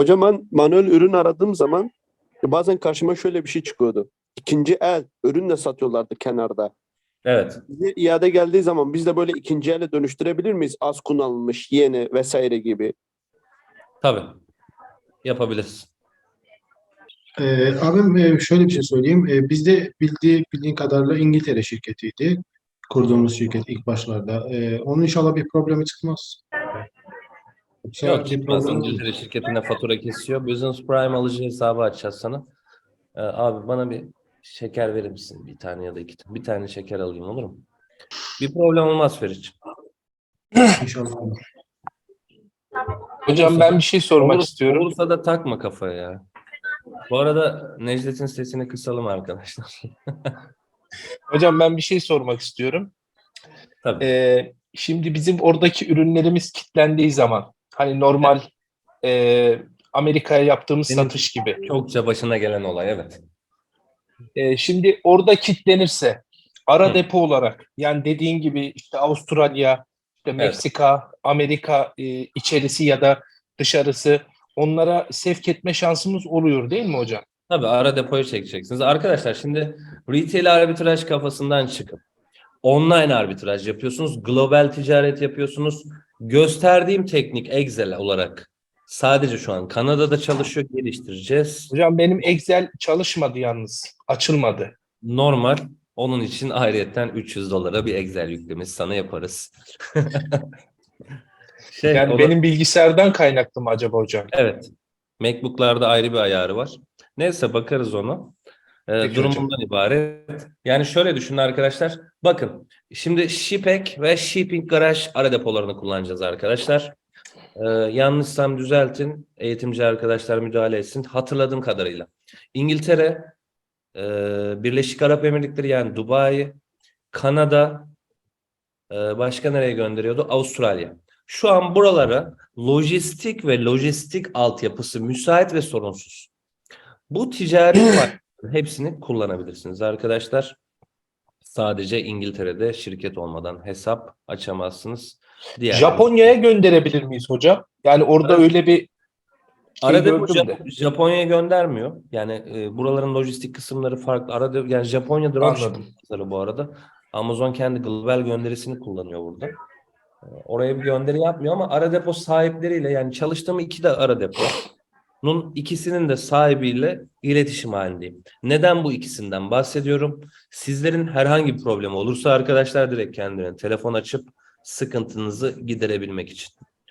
Hocam ben manuel ürün aradığım zaman bazen karşıma şöyle bir şey çıkıyordu. İkinci el ürün de satıyorlardı kenarda. Evet. Bize iade geldiği zaman biz de böyle ikinci ele dönüştürebilir miyiz? Az kullanılmış, yeni vesaire gibi. Tabii. Yapabiliriz. Ee, abim e, şöyle bir şey söyleyeyim. Ee, bizde bildiği, bildiğin kadarıyla İngiltere şirketiydi. Kurduğumuz şirket ilk başlarda. Ee, onun inşallah bir problemi çıkmaz. Yoksa Yok gitmez. İngiltere şirketine fatura kesiyor. Business Prime alıcı hesabı açacağız sana. Ee, abi bana bir şeker verir misin? Bir tane ya da iki tane. Bir tane şeker alayım olur mu? Bir problem olmaz Feriç. inşallah. Hocam ben bir şey sormak Olur- istiyorum. Olursa da takma kafaya ya. Bu arada Necdet'in sesini kısalım arkadaşlar. Hocam ben bir şey sormak istiyorum. Tabii. Ee, şimdi bizim oradaki ürünlerimiz kilitlendiği zaman hani normal e, Amerika'ya yaptığımız Benim- satış gibi. Çokça başına gelen olay evet. Ee, şimdi orada kilitlenirse ara Hı. depo olarak yani dediğin gibi işte Avustralya, işte Meksika, Amerika e, içerisi ya da dışarısı onlara sevk etme şansımız oluyor değil mi hocam? Tabii ara depoyu çekeceksiniz. Arkadaşlar şimdi retail arbitraj kafasından çıkıp online arbitraj yapıyorsunuz. Global ticaret yapıyorsunuz. Gösterdiğim teknik Excel olarak sadece şu an Kanada'da çalışıyor. Geliştireceğiz. Hocam benim Excel çalışmadı yalnız. Açılmadı. Normal. Onun için ayrıyetten 300 dolara bir Excel yüklemesi sana yaparız. şey, Yani o da- benim bilgisayardan kaynaklı mı acaba hocam? Evet. MacBook'larda ayrı bir ayarı var. Neyse bakarız ona. Peki durumundan ibaret. Yani şöyle düşünün arkadaşlar. Bakın şimdi Shipek ve Shipping Garage ara depolarını kullanacağız arkadaşlar. Ee, yanlışsam düzeltin. Eğitimci arkadaşlar müdahale etsin. Hatırladığım kadarıyla. İngiltere, e, Birleşik Arap Emirlikleri yani Dubai, Kanada, e, başka nereye gönderiyordu? Avustralya. Şu an buralara lojistik ve lojistik altyapısı müsait ve sorunsuz. Bu ticari hepsini kullanabilirsiniz arkadaşlar. Sadece İngiltere'de şirket olmadan hesap açamazsınız. Diğer Japonya'ya gönderebilir miyiz hocam? Yani orada Evet. öyle bir şey Arada Jap-. Japonya'ya göndermiyor. Yani e, buraların lojistik kısımları farklı. Arada yani Japonya dropshipping Anladım. pazarı bu arada. Amazon kendi global gönderisini kullanıyor burada. E, Oraya bir gönderi yapmıyor ama ara depo sahipleriyle yani çalıştığım iki de ara deponun ikisinin de sahibiyle iletişim halindeyim. Neden bu ikisinden bahsediyorum? Sizlerin herhangi bir problemi olursa arkadaşlar direkt kendilerine telefon açıp sıkıntınızı giderebilmek için.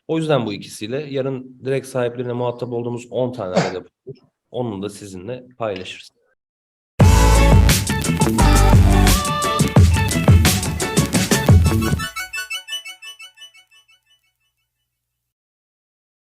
O yüzden bu ikisiyle yarın direkt sahiplerine muhatap olduğumuz 10 tane depo olur. Onu da sizinle paylaşırız.